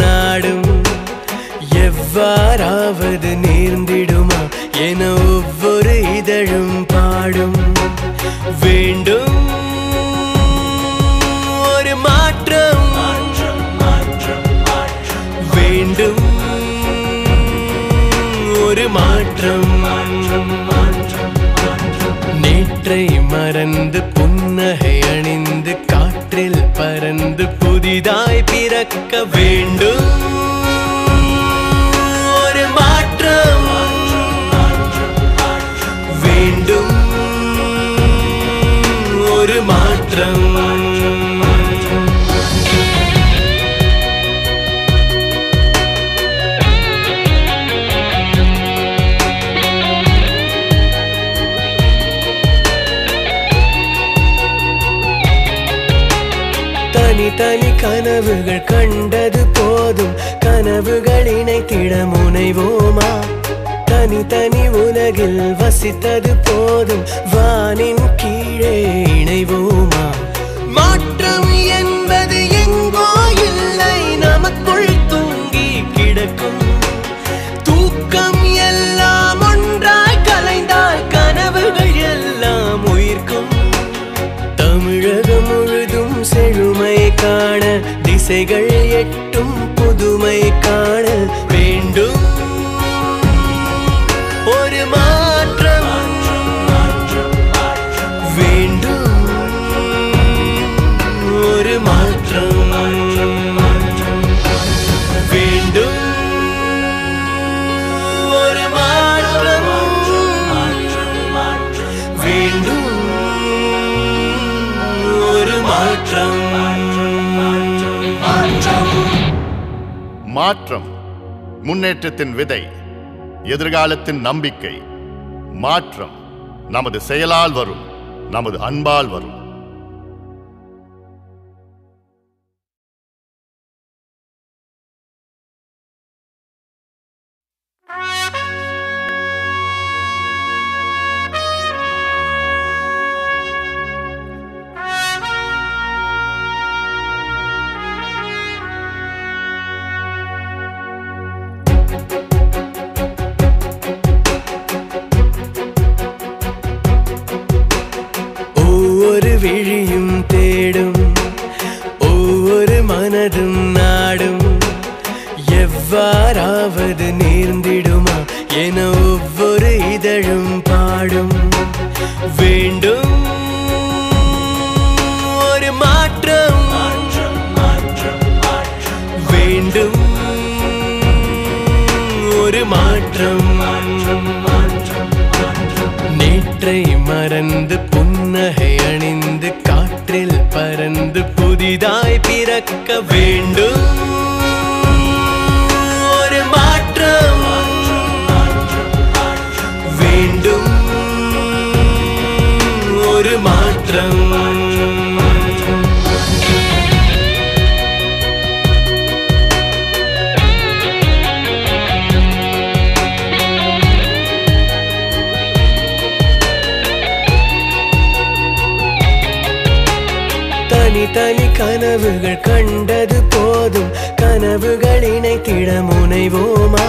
நாடும். எவ்வாறாவது நேர்ந்திடுமா என ஒவ்வொரு இதழும் பாடும். வேண்டும் ஒரு மாற்றம். வேண்டும் ஒரு மாற்றம். மாற்றம் ஒன்றை மறந்து புன்னகை அணிந்து காற்றில் பறந்து புதிதாய் பிறக்க வேண்டும். ஒரு மாற்றம் வேண்டும். ஒரு மாற்றம். தனி தனி கனவுகள் கண்டது போதும். கனவுகள் இணைத்திட முனைவோமா? தனி தனி உலகில் வசித்தது போதும். வானின் கீழே இணைவோமா? மாற்றம் என்பது எங்கோ இல்லை. நமக்குள் தூங்கி கிடக்கும். தூக்கம் திசைகள் எட்டும் புதுமை காண மாற்றம் முன்னேற்றத்தின் விதை எதிர்காலத்தின் நம்பிக்கை. மாற்றம் நமது செயலால் வரும் நமது அன்பால் வரும். நேற்றை மறந்து புன்னகை அணிந்து காற்றில் பறந்து புதிதாய் பிறக்க வேண்டும். தனி கனவுகள் கண்டது போதும். கனவுகள் இணைத்திட முனைவோமா?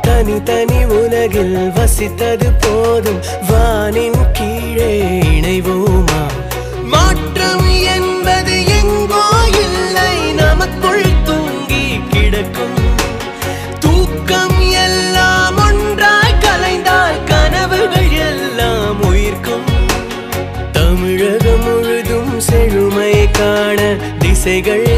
தனி தனி உலகில் வசித்தது போதும். வானின் கீழே இணைவோமா? மாற்றம் என்பது எங்கோ இல்லை. நமக்குள் தூங்கி கிடக்கும் திசைகள் எட்டும்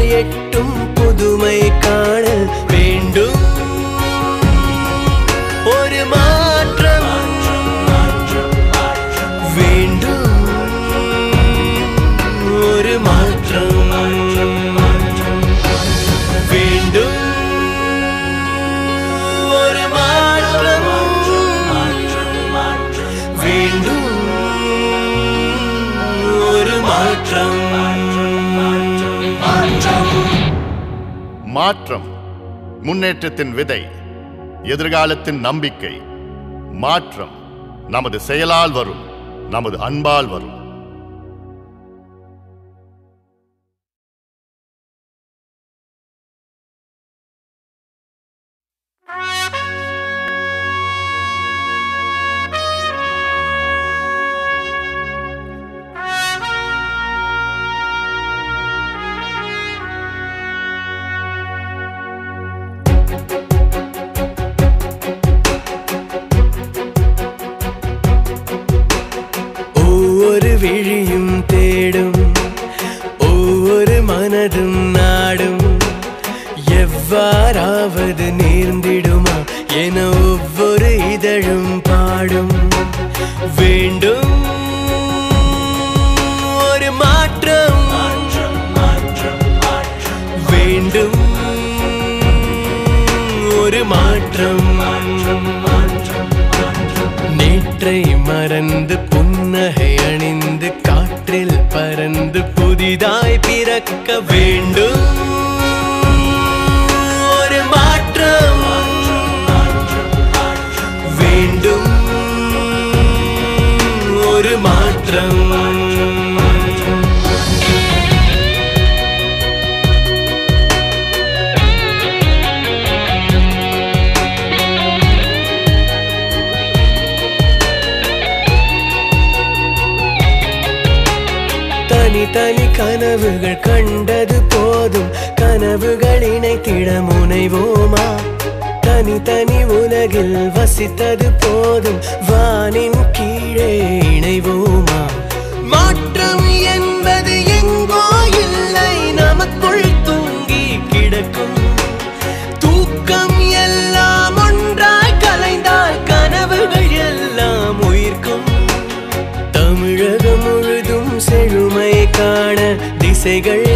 முன்னேற்றத்தின் விதை எதிர்காலத்தின் நம்பிக்கை மாற்றம் நமது செயலால் வரும் நமது அன்பால் வரும். விழியும் தேடும் ஒவ்வொரு மனதும் நாடும். எவ்வாறாவது நேர்ந்திடுமா என ஒவ்வொரு இதழும் பாடும். வேண்டும் ஒரு மாற்றம். வேண்டும் ஒரு மாற்றம். மாற்றம் நேற்றை மறந்து புன்னகை அணிந்து காற்றில் பறந்து புதிதாய் பிறக்க வேண்டும். ஒரு மாற்றம் வேண்டும். ஒரு மாற்றம் தனி கனவுகள் கண்டது போதும். கனவுகள் இணைத்திட முனைவோமா? தனி தனி உலகில் வசித்தது போதும். வானின் கீழே இணைவோமா? மாற்றம் என் திசைகள்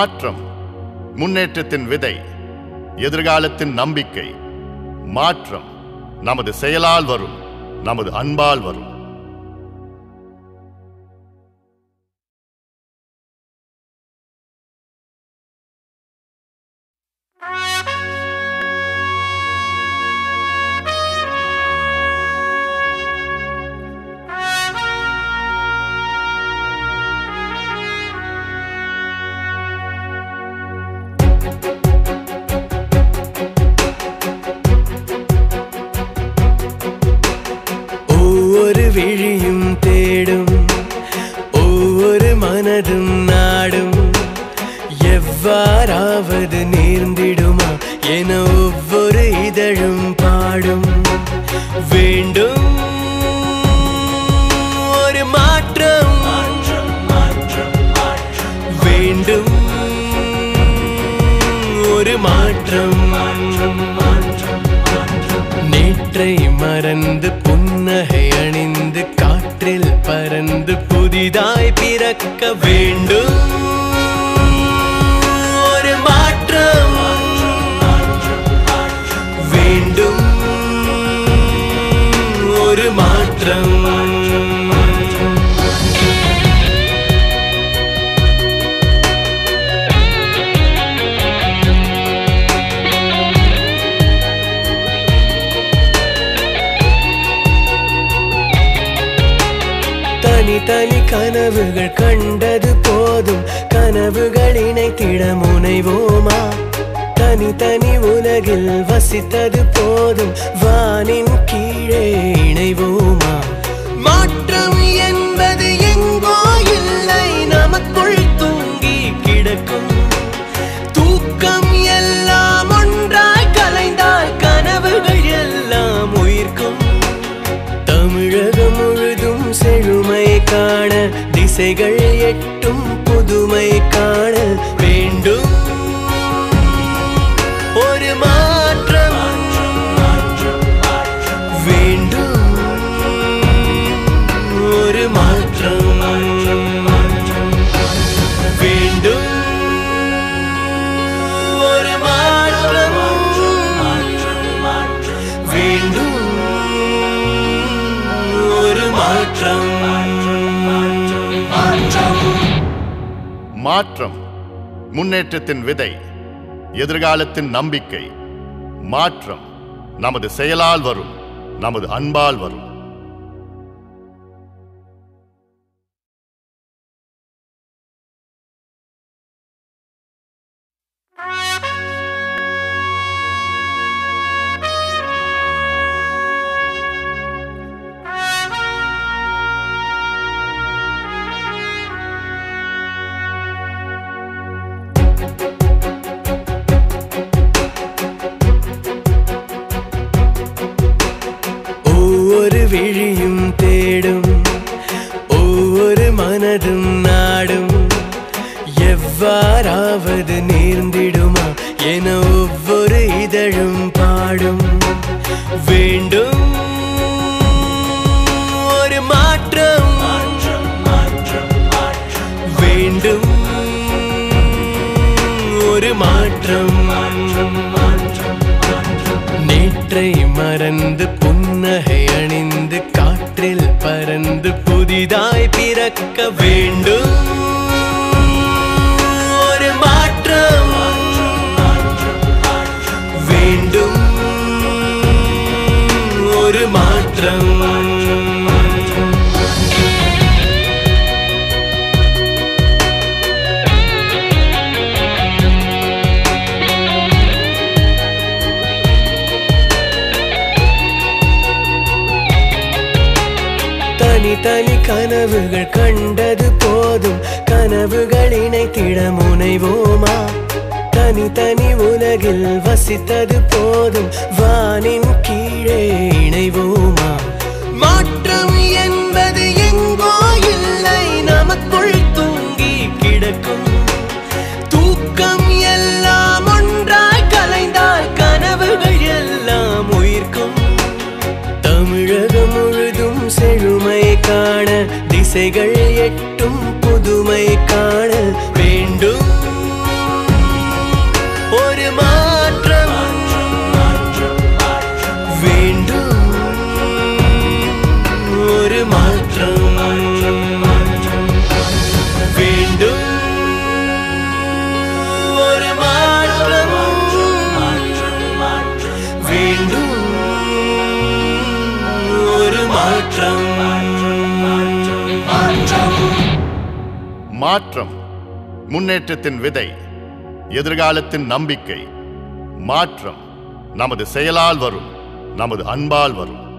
மாற்றம் முன்னேற்றத்தின் விதை எதிர்காலத்தின் நம்பிக்கை. மாற்றம் நமது செயலால் வரும் நமது அன்பால் வரும். ஒவ்வொரு விழியும் தேடும் ஒவ்வொரு மனதும் நாடும் எவ்வாறாவது நேர்ந்திடுமா என ஒவ்வொரு இதழும் பாடும் வேண்டும் மாற்றம் நேற்றை மறந்து புன்னகை அணிந்து காற்றில் பறந்து புதிதாய் பிறக்க வேண்டும். ஒரு மாற்றம். வேண்டும். ஒரு மாற்றம். கனவுகள் கண்டது போதும். கனவுகளினை திட முனைவோமா? தனி தனி உலகில் வசித்தது போதும். வானின் கீழே திசைகள் எட்டும் புதுமை காண மாற்றம் முன்னேற்றத்தின் விதை எதிர்காலத்தின் நம்பிக்கை. மாற்றம் நமது செயலால் வரும் நமது அன்பால் வரும். புதிதாய் பிறக்க வேண்டும். கனவுகள் கண்டது போதும். கனவுகள் இணைத்திட முனைவோமா? தனித்தனி உலகில் வசித்தது போதும். வானின் கீழே இணைவோமா? மாற்றம் என்பது எங்கோ இல்லை. நமக்குள் தூங்கி கிடக்கும். தூக்கம் எல்லாம் ஒன்றாய் கலைந்தால் கனவுகள் எல்லாம் உயிர்க்கும். தமிழகம் முழுதும் செழுமை காண திசைகள் எட்டும் மாற்றம் முன்னேற்றத்தின் விதை எதிர்காலத்தின் நம்பிக்கை. மாற்றம் நமது செயலால் வரும் நமது அன்பால் வரும்.